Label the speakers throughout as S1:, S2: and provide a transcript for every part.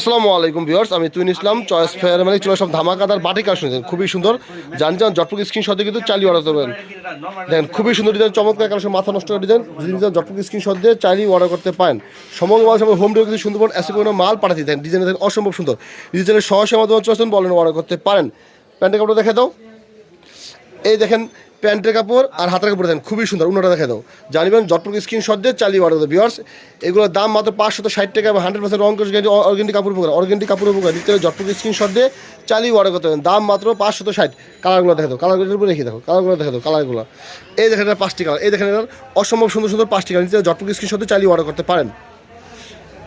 S1: আসসালামু আলাইকুম ভিউয়ার্স, আমি তুইন ইসলাম, চয়েস ফেয়ার মানে চলে সব ধামাকাদার বাটি কাজ শুনেছেন। খুবই সুন্দর, জানি যান জটপুক স্ক্রিন শটে কিন্তু চালিয়ে অর্ডার করবেন। দেখেন, খুবই সুন্দর ডিজাইন চমৎকার কারণ মাথা নষ্ট করা ডিজাইন যদি চান জটপুক স্ক্রিন শট দিয়ে চালিয়ে অর্ডার করতে পারেন। সমগ্র মাল সময় হোম ডেলিভারি সুন্দরবন এসে কোনো মাল পাঠাতে দেন ডিজাইন দেখেন অসম্ভব সুন্দর। ডিজাইনের সহসে আমাদের চলেছেন বলেন অর্ডার করতে পারেন। প্যান্টের কাপড় দেখে দাও। এই দেখেন প্যান্টের কাপড় আর হাতের কাপড় দেন, খুবই সুন্দর উন্নটা দেখে দাও। জানিবেন জটপুর স্ক্রিন দিয়ে চালিয়ে অর্ডার দেবো বিয়ার্স এগুলোর দাম মাত্র পাঁচশত ষাট টাকা হান্ড্রেড পার্সেন্ট রং অর্গেন্টি কাপড় উপকার, অর্গেন্টি কাপড় উপকার। নিতে জটপুর স্ক্রিন শট দিয়ে চালিয়ে অর্ডার করতে হবে দাম মাত্র পাঁচশত ষাট। কালারগুলো দেখে দাও, কালারগুলোর উপরে রেখে দেখো কালারগুলো দেখে দাও, কালারগুলো। এই দেখেন এটা পাঁচটি কালার, এই দেখেন এটার অসম্ভব সুন্দর সুন্দর পাঁচটি কালার। নিতে জটপুর স্ক্রিন শট দিয়ে চালিয়ে অর্ডার করতে পারেন।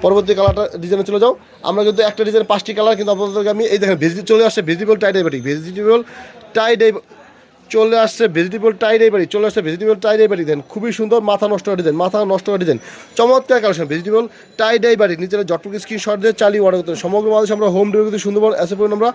S1: পরবর্তী কালারটা ডিজাইনে চলে যাও। আমরা কিন্তু একটা ডিজাইন পাঁচটি কালার কিন্তু আপনাদেরকে আমি, এই দেখেন ভেজি চলে আসছে, ভেজিটেবল টাই ডাইবাটিক ভেজিটেবল টাই ডাই চলে আসছে ভেজিটেবল টাই ডাইবারি চলে আসছে ভেজিটেবল টাই ডাইবারি দেন। খুবই সুন্দর মাথা নষ্ট করা ডিজাইন মাথা নষ্ট করা দেন। চমৎকার কালেকশন ভেজিটেবল টাই ডাইবারি নিচে জটপুক স্ক্রিন শট দিয়ে চালিয়ে অর্ডার করতে হবে। সমগ্র বাংলাদেশে আমরা হোম ডেলিভারি সুন্দরবন এসে পর্যন্ত আমরা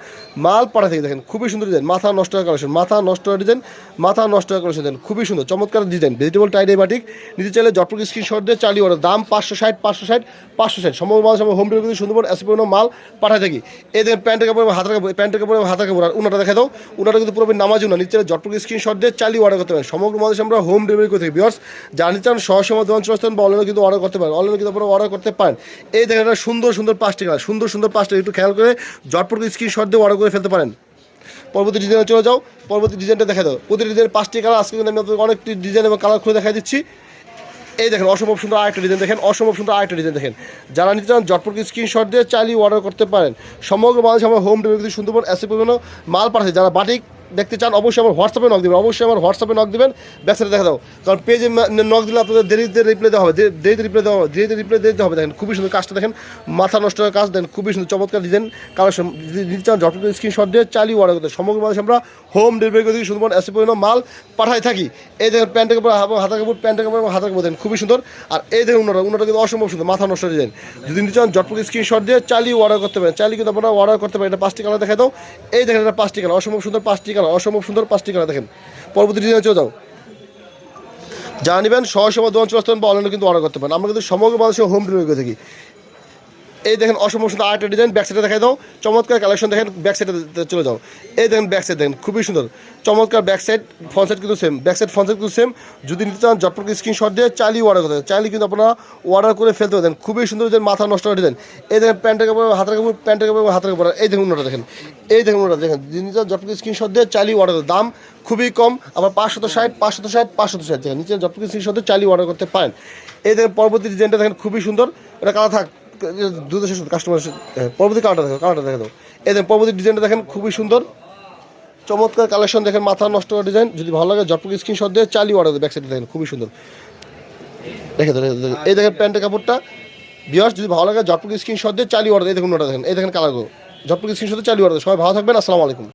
S1: মাল পাঠা থেকে, দেখেন। খুবই সুন্দর ডিজাইন মাথা নষ্ট করা কালেকশন মাথা নষ্ট করা ডিজাইন মাথা নষ্ট করা কালেকশন দেন। খুবই সুন্দর, চমৎকার ডিজাইন ভেজিটেবল টাই ডাইবাটিক নিচে চাইলে জটপুক স্ক্রিন শট দিয়ে চালিয়ে অর্ডার দাম পাঁচশো ষাট পাঁচশো ষাট পাঁচশো ষাট। সমগ্র বাংলাদেশে আমরা হোম ডেলিভারি সুন্দরবন এসে পর্যন্ত মাল পাঠা থাকি। এদের প্যান্টের কাপড় হাতের কাপড়, প্যান্টের কাপড় হাতের কাপড়, আর উনাটা দেখা দাও। উনাটা কিন্তু পুরো নামাজ না নিচে জটপুক স্ক্রিন শট দিয়ে চালিয়ে অর্ডার করতে পারেন সমগ্র বাংলাদেশে আমরা হোম ডেলিভারি করে থাকি। বিয়ার্স জানি চান সহসময় বা অনলাইনে কিন্তু অর্ডার করতে পারেন। অনলাইনে কিন্তু আপনারা অর্ডার করতে পারেন। এই দেখেন একটা সুন্দর সুন্দর পাঁচটি কালার সুন্দর সুন্দর পাঁচটা একটু খেয়াল করে জটপুক স্ক্রিন শট দিয়ে অর্ডার করে ফেলতে পারেন। পরবর্তী ডিজাইনে চলে যাও। পরবর্তী ডিজাইনটা দেখা দাও। প্রতিটি ডিজাইন পাঁচটি কালার আজকে কিন্তু আমি আপনাদের অনেকটি ডিজাইন এবং কালার খুলে দেখা দিচ্ছি। এই দেখেন, অসম্ভব সুন্দর আরেকটা ডিজাইন দেখেন, অসম্ভব সুন্দর আরেকটা ডিজাইন দেখেন। যারা নিতে চান জটপুর স্ক্রিনশট দিয়ে চালিয়ে অর্ডার করতে পারেন। সমগ্র মানুষ আমরা হোম ডেলিভারি সুন্দরবন এসে পরিমাণ মাল পাঠাচ্ছি যারা বাটিক দেখতে চান, অবশ্যই আমার হোয়াটসঅ্যাপে নক দেবেন, অবশ্যই আমার হোয়াটসঅ্যাপে নক দেবেন ব্যাকসাইডে দেখা দাও। কারণ পেজে নক দিলে আপনাদের দেরিতে রিপ্লাই দেওয়া হবে দেরিতে রিপ্লাই দেওয়া হবে, দেরিতে রিপ্লাই দিতে হবে। দেখেন, খুবই সুন্দর কাজটা দেখেন, মাথা নষ্ট কাজ দেন খুবই সুন্দর চমৎকার ডিজাইন যদি নিতে চান জটপুর স্ক্রিনশট দিয়ে চালিয়ে অর্ডার করতে। সমগ্র বাংলাদেশে আমরা হোম ডেলিভারি করে দিই সুন্দরবন এসে পরিমাণ মাল পাঠাই থাকি। এই দেখেন প্যান্টের কাপড় এবং হাতের কাপড় প্যান্টের কাপড় এবং হাতের কাপড় দেন খুবই সুন্দর। আর এই দেখুন উন্নটা উন্নটা কিন্তু অসম্ভব সুন্দর, মাথা নষ্ট ডিজাইন যদি নিতে চান জটপুর স্ক্রিনশট দিয়ে চালিয়ে অর্ডার করতে পারেন। চালিয়ে কিন্তু আপনারা অর্ডার করতে পারেন। এটা পাঁচটি কালার দেখা দাও। এই দেখেন, এটা পাঁচটি কালার অসম্ভব সুন্দর পাঁচটি কালার, অসম্ভব সুন্দর পাঁচটি কালার দেখেন। পরবর্তী ডিজাইনে চলে যাও। যা নেবেন দু দোকান চলে আসতেন বা অনলাইনে কিন্তু অর্ডার করতে পারেন। আমরা কিন্তু সমগ্র মানুষের হোম ডেলিভারি করে থাকি। এই দেখেন অসম সুন্দর আরেকটা ডিজাইন ব্যাক সাইডে দেখাই দাও। চমৎকার কালেকশন দেখেন ব্যাক সাইডে চলে যাও। এই দেখেন ব্যাক সাইড দেখেন, খুবই সুন্দর। চমৎকার ব্যাক সাইড ফ্রন্ট সাইড কিন্তু সেম ব্যাক সাইড ফ্রন্ট কিন্তু সেম যদি নিতে চান জটপট স্ক্রিনশট দিয়ে চালিয়ে অর্ডার করতে চালিয়ে কিন্তু আপনারা অর্ডার করে ফেলতে পারেন খুবই সুন্দর যে মাথা নষ্ট ডিজাইন এই দেখেন প্যান্টের কাপড়, হাতের কাপড়, প্যান্টের কাপড় হাতের কাপড়। এই দেখুন ওটা দেখেন। এই দেখুন ওটা দেখেন। চান জটপট স্ক্রিনশট দিয়ে চালিয়ে অর্ডার দাম খুবই কম, আবার পাঁচশত ষাট পাঁচশত ষাট পাঁচশত ষাট। দেখেন নিচে জটপট স্ক্রিনশট দিয়ে চালিয়ে অর্ডার করতে পারেন। এই দেখেন পরবর্তী ডিজাইনটা দেখেন, খুবই সুন্দর। এটা কালা থাক দুধ শেষ কাস্টমার পরবর্তী কালারটা দেখো কালারটা দেখে দাও। এই দেখেন পরবর্তী ডিজাইনটা দেখেন, খুবই সুন্দর। চমৎকার কালেকশন দেখেন, মাথা নষ্ট করা ডিজাইন যদি ভালো লাগে জটপুক স্ক্রিনশট দিয়ে চালিয়ে অর্ডার ব্যাকসাইডে দেখেন, খুবই সুন্দর। দেখে। এই দেখেন প্যান্টের কাপড়টা। বিয়ার্স যদি ভালো লাগে জটপুক স্ক্রিনশট দিয়ে চালিয়ে অর্ডার এই দেখুন ওটা দেখেন, এই দেখেন কালারগুলো জটপুক স্ক্রিনশট দিয়ে চালিয়ে অর্ডার সবাই ভালো থাকবেন, আসসালামু আলাইকুম।